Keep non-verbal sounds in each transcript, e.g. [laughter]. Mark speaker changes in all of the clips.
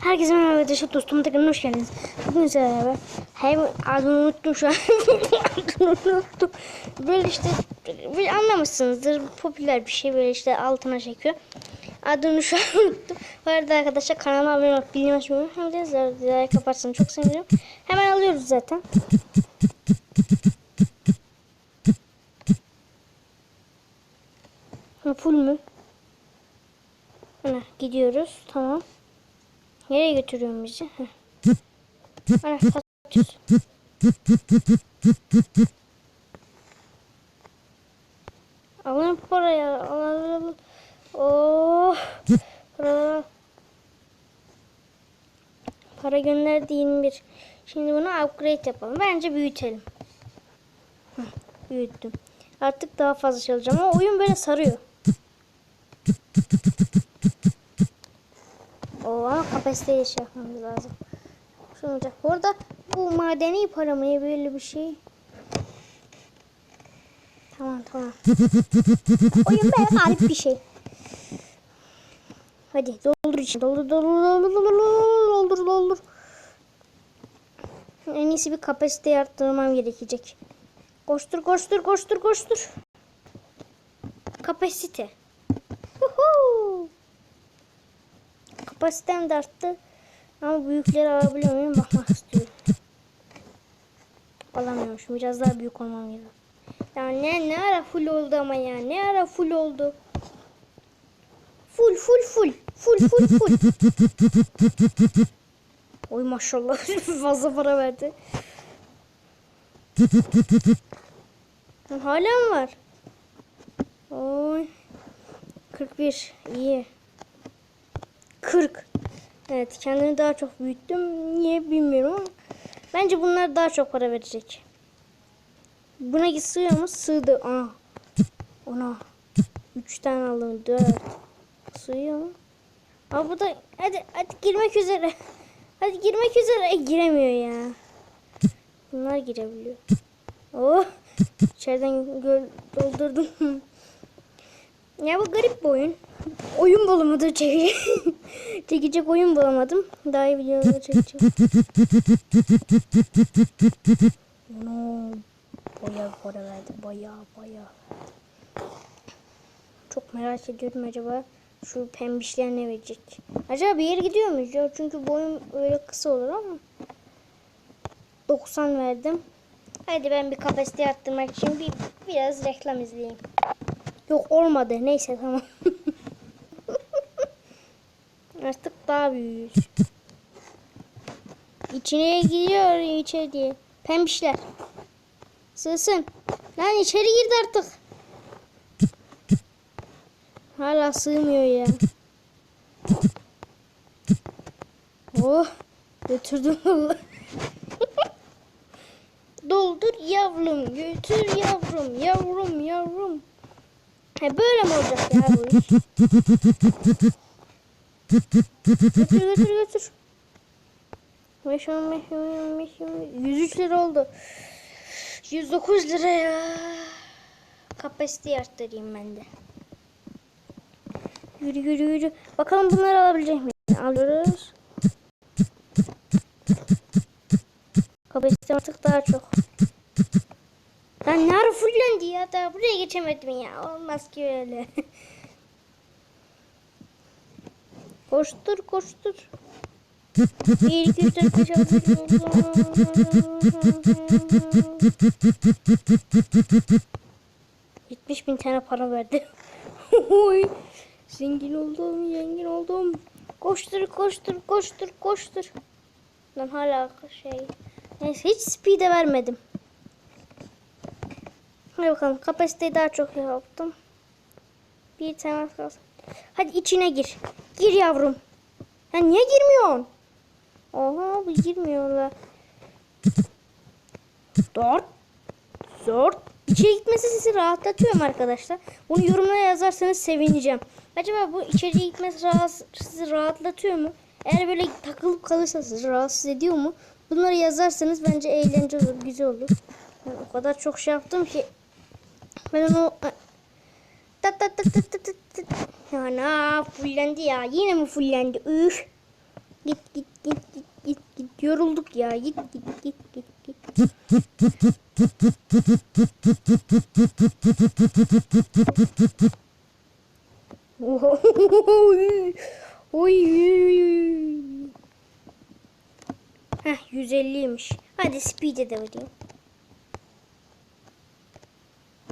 Speaker 1: Herkese merhaba arkadaşlar dostum tekrar hoş geldiniz. Bugün sizlerle beraber hem adını unuttum şu an. [laughs] adını unuttum. Böyle işte anlamışsınızdır. Popüler bir şey böyle işte altına çekiyor. Adını şu an [laughs] unuttum. Bu arada arkadaşlar kanalıma abone olup bildirim açmayı. Hem de zar kapatsanız çok sevinirim. Hemen alıyoruz zaten. Ha, full mü? Ana gidiyoruz. Tamam. Nereye götürüyorsun bizi? Heh. Ana satıyoruz. Alın parayı. Al al al. Oh. Para. Para gönderdi 21. Şimdi bunu upgrade yapalım. Bence büyütelim. Büyüttüm. Artık daha fazla çalışacağım ama oyun böyle sarıyor. O ama kapasiteyi şey yapmamız lazım. Şunu olacak. Bu arada bu madeni para mı böyle bir şey? Tamam tamam. [laughs] Oyun böyle garip bir şey. Hadi doldur için. Doldur doldur doldur doldur doldur doldur. En iyisi bir kapasiteyi arttırmam gerekecek. Koştur koştur koştur koştur. Kapasite. Kapasitem de arttı. Ama büyükleri alabiliyor muyum bakmak istiyorum. Alamıyormuşum. Biraz daha büyük olmam gerekiyor. Ya ne, ne ara full oldu ama ya. Ne ara full oldu. Full full full. Full full full. Oy maşallah [laughs] fazla para verdi. Hala mı var? Oy. 41. iyi. 40. Evet kendini daha çok büyüttüm. Niye bilmiyorum ama. Bence bunlar daha çok para verecek. Buna sığıyor mu? Sığdı. Aa. Ona. 3 tane aldım. 4. Sığıyor mu? Aa bu da hadi hadi girmek üzere. [laughs] Hadi girmek üzere. E, giremiyor ya. Bunlar girebiliyor. Oh. İçeriden göl doldurdum. [laughs] Ya bu garip bir oyun. Oyun bulamadım çekecek. [laughs] çekecek oyun bulamadım. Daha iyi videoları çekeceğim. No. Bayağı para verdi. Bayağı bayağı. Çok merak ediyorum acaba şu pembişler ne verecek. Acaba bir yere gidiyor muyuz ya? Çünkü boyum öyle kısa olur ama. 90 verdim. Hadi ben bir kapasite arttırmak için bir biraz reklam izleyeyim. Yok olmadı. Neyse tamam. [laughs] Artık daha büyüğüz. İçine gidiyor içeri. Pembişler. Sığsın. Lan içeri girdi artık. Hala sığmıyor ya. Oh. Götürdüm. [laughs] Doldur yavrum. Götür yavrum. Yavrum yavrum. He böyle mi olacak ya bu iş? götür götür götür. Meşhur meşhur meşhur. 103 lira oldu. 109 lira ya. Kapasiteyi arttırayım ben de. Yürü yürü yürü. Bakalım bunları alabilecek miyim? Alıyoruz. Kapasite artık daha çok. Lan ne ara fullendi ya daha buraya geçemedim ya. Olmaz ki öyle. [laughs] koştur koştur. Bir, iki, üç, dört, beş, altı, yedi, Yetmiş bin tane para verdi. [laughs] Zengin oldum, zengin oldum. Koştur, koştur, koştur, koştur. Lan hala şey. Neyse hiç speed'e vermedim. Hadi bakalım kapasiteyi daha çok yaptım. Bir tane kalsın. Hadi içine gir. Gir yavrum. Ya niye girmiyorsun? Oha bu girmiyorlar. Dört. Dört. İçeri gitmesi sizi rahatlatıyorum arkadaşlar. Bunu yorumlara yazarsanız sevineceğim. Acaba bu içeri gitmesi rahatsız, sizi rahatlatıyor mu? Eğer böyle takılıp kalırsa sizi rahatsız ediyor mu? Bunları yazarsanız bence eğlenceli olur, güzel olur. Ben o kadar çok şey yaptım ki onu tat tat tat tat tat tat. Ya ne fullendi ya. Yine mi fullendi? Üf. Git git git git git git. Yorulduk ya. Git git git git git. [laughs] Oy. Oy. Heh 150'ymiş. Hadi speed'e de vereyim.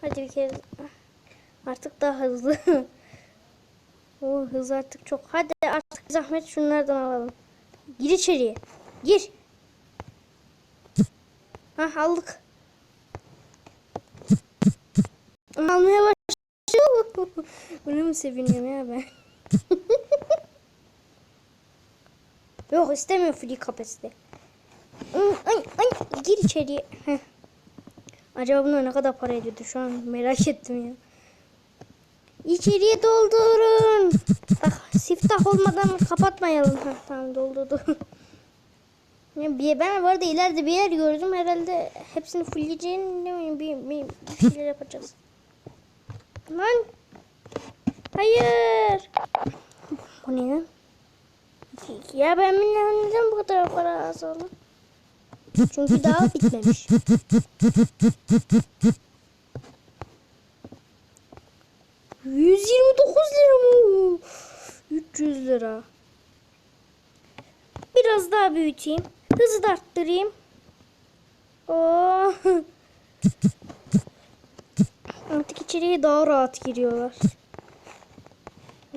Speaker 1: Hadi bir kere artık daha hızlı. [laughs] o hız artık çok. Hadi artık zahmet şunlardan alalım. Gir içeriye. Gir. Hah aldık. Almaya başladı. [laughs] Bunu mu seviniyorum ya ben? [laughs] Yok istemiyor free kapasite. Ay, ay, gir içeriye. Heh. Acaba bunlar ne kadar para ediyordu şu an merak ettim ya. İçeriye doldurun. Bak siftah olmadan kapatmayalım. Heh, tamam doldurdu. [laughs] Bir, ben bu arada ileride bir yer gördüm. Herhalde hepsini fullleyeceğini ne bileyim bir, bir, bir şeyler yapacağız. Lan. Hayır. Bu ne lan? Ya ben neden bu kadar para az oldu. Çünkü daha bitmemiş. Yüz yirmi dokuz lira mı? 300 lira. Biraz daha büyüteyim. Hızı da arttırayım. Oo. Artık içeriye daha rahat giriyorlar.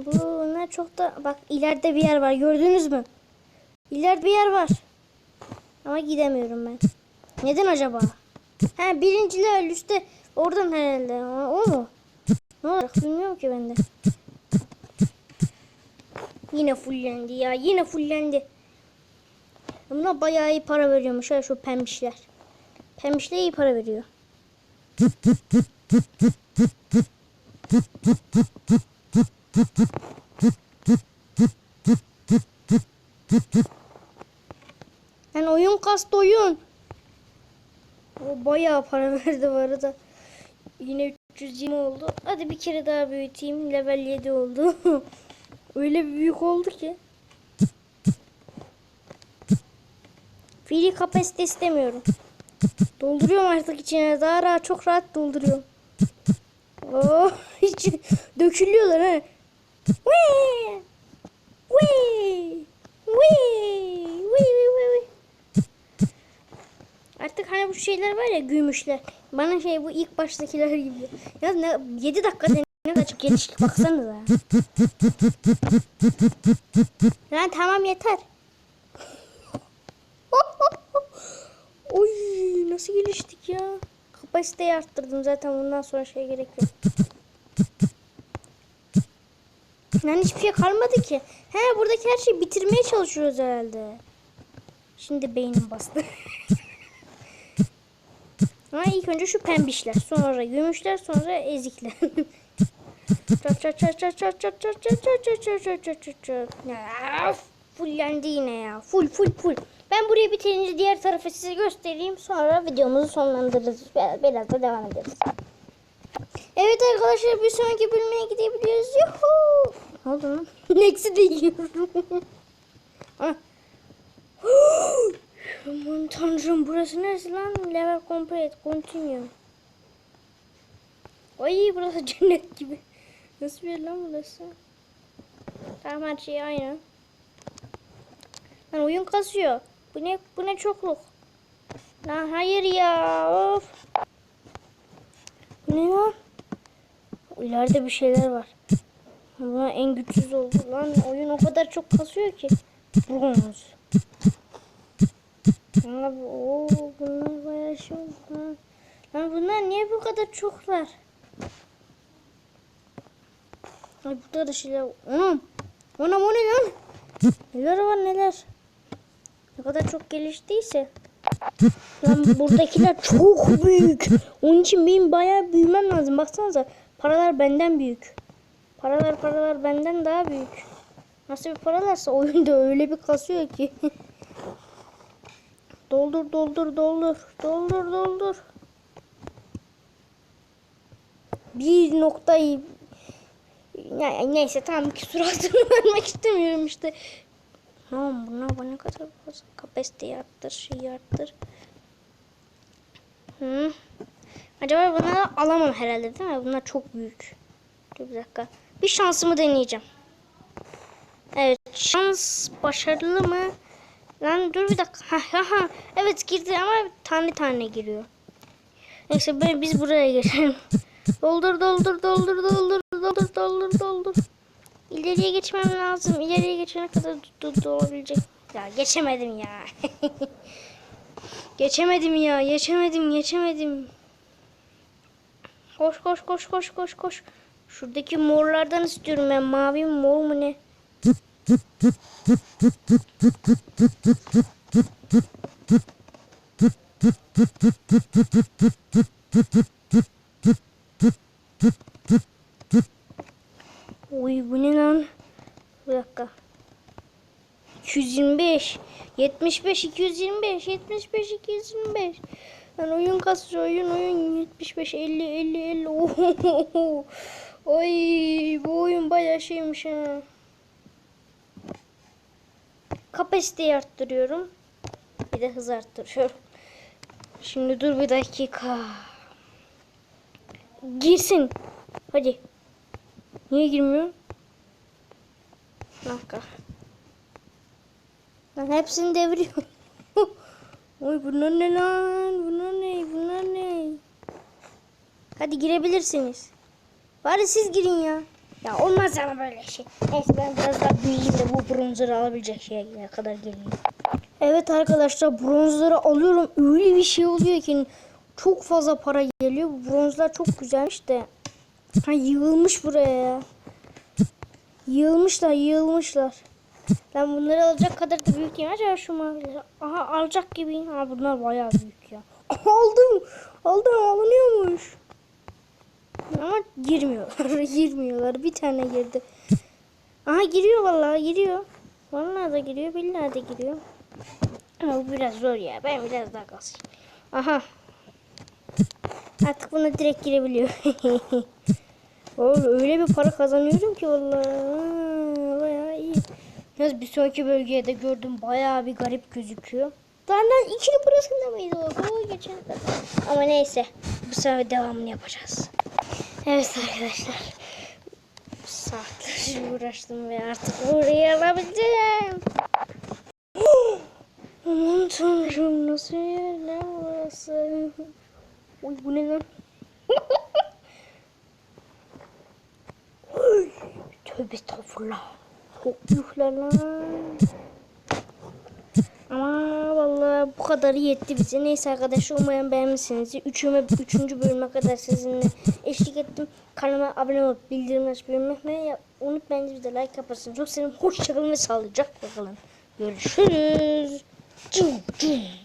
Speaker 1: Bunlar çok da bak ileride bir yer var gördünüz mü? İleride bir yer var. Ama gidemiyorum ben. Neden acaba? Ha birinci level üstte oradan herhalde. O, mu? Ne olacak bilmiyorum ki ben de. Yine fullendi ya. Yine fullendi. Buna bayağı iyi para veriyormuş ha şu pembişler. Pembişler iyi para veriyor. Yani oyun kastı oyun. O bayağı para [laughs] verdi bu arada. Yine 320 oldu. Hadi bir kere daha büyüteyim. Level 7 oldu. [laughs] Öyle büyük oldu ki. Free kapasite istemiyorum. Dolduruyorum artık içine. Daha rahat, çok rahat dolduruyorum. Oh, [laughs] hiç dökülüyorlar ha. Wee! Wee, wee, wee, wee. Artık hani bu şeyler var ya gümüşler. Bana şey bu ilk baştakiler gibi. Ya ne 7 dakika ne kadar çok geliştik baksanıza. Lan tamam yeter. [laughs] Oy nasıl geliştik ya. Kapasiteyi arttırdım zaten bundan sonra şey gerek yok. Yani hiçbir şey kalmadı ki. He buradaki her şeyi bitirmeye çalışıyoruz herhalde. Şimdi beynim bastı. [laughs] Ama ilk önce şu pembişler, sonra gümüşler, sonra ezikler. Çat çat çat çat çat çat çat çat çat çat çat çat çat çat çat. Ya, Fullendi yine ya. Full full full. Ben burayı bitirince diğer tarafı size göstereyim. Sonra videomuzu sonlandırırız. Biraz, da devam ederiz. Evet arkadaşlar bir sonraki bölüme gidebiliyoruz. Yuhu. Ne oldu lan? Nexi de yiyorum. Aman tanrım burası neresi lan? Level complete. Continue. Ay burası [laughs] cennet gibi. Nasıl bir lan burası? Tamam her şey aynı. Lan oyun kasıyor. Bu ne bu ne çokluk? Lan hayır ya. Of. Bu ne lan? İleride bir şeyler var. Buna en güçsüz oldu. Lan oyun o kadar çok kasıyor ki. Bronz. Abi o bunlar bayağı şey oldu. Lan. Bunlar niye bu kadar çoklar? Ay burada da şeyler. Anam. Anam o ne lan? Neler var neler? Ne kadar çok geliştiyse. Lan buradakiler çok büyük. Onun için benim bayağı büyümem lazım. Baksanıza paralar benden büyük. Paralar paralar benden daha büyük. Nasıl bir paralarsa oyunda öyle bir kasıyor ki. [laughs] doldur doldur doldur. Doldur doldur. Bir noktayı ya, neyse tamam ki suratını vermek istemiyorum işte. Tamam bunlar bana kadar fazla kapasiteyi arttır, şeyi arttır. Hı. Acaba bunları alamam herhalde değil mi? Bunlar çok büyük. Dur bir dakika. Bir şansımı deneyeceğim. Evet şans başarılı mı? Lan dur bir dakika. Evet girdi ama tane tane giriyor. Neyse ben, biz buraya geçelim. [laughs] Doldur doldur doldur doldur doldur doldur doldur. İleriye geçmem lazım. İleriye geçene kadar olabilecek. Ya geçemedim ya. [laughs] geçemedim ya. Geçemedim geçemedim. Koş koş koş koş koş koş. Şuradaki morlardan istiyorum ben. Mavi mor mu ne? Uy bu ne lan? Bir dakika. 225 75 225 75 225 Lan oyun kasıyor oyun oyun 75 50 50 50 Ohohoho. Oy bu oyun bayağı şeymiş ha. Kapasiteyi arttırıyorum. Bir de hız arttırıyorum. Şimdi dur bir dakika. Girsin. Hadi. Niye girmiyor? Dakika. Lan hepsini deviriyor. [laughs] Oy bunlar ne lan? Bunlar ne? Bunlar ne? Hadi girebilirsiniz. Bari siz girin ya. Ya olmaz ama böyle şey. Neyse ben biraz daha büyüyeyim de bu bronzları alabilecek şeye kadar geleyim. Evet arkadaşlar bronzları alıyorum. Öyle bir şey oluyor ki çok fazla para geliyor. Bu bronzlar çok güzelmiş de. Ha yığılmış buraya ya. Yığılmışlar, yığılmışlar. Ben bunları alacak kadar da büyük değil. Acaba şu mavileri. Aha alacak gibiyim. Ha bunlar bayağı büyük ya. Aldım. Aldım alınıyormuş. Ama girmiyorlar. [laughs] girmiyorlar. Bir tane girdi. Aha giriyor vallahi giriyor. Vallahi da giriyor. Billahi de giriyor. Ama bu biraz zor ya. Ben biraz daha kasayım. Aha. Artık buna direkt girebiliyor. [laughs] Oğlum öyle bir para kazanıyorum ki vallahi. Bayağı iyi. Yalnız bir sonraki bölgeye de gördüm bayağı bir garip gözüküyor. Benden ikili burasında mıydı o? Geçen. Ama neyse. Bu sefer devamını yapacağız. Evet arkadaşlar. Saatler uğraştım ve artık burayı alabileceğim. [gasps] Aman tanrım nasıl yer ne burası? Uy bu ne lan? [laughs] Tövbe estağfurullah. Çok büyükler lan. Ama bu kadarı yetti bize. Neyse arkadaşlar umarım beğenmişsiniz. Üçüme, üçüncü bölüme kadar sizinle eşlik ettim. Kanalıma abone olup bildirimleri açmayı unutmayın. Unutmayın bir de like yaparsınız. Çok sevinirim. Hoşçakalın ve sağlıcakla kalın. Görüşürüz. Cum, cum.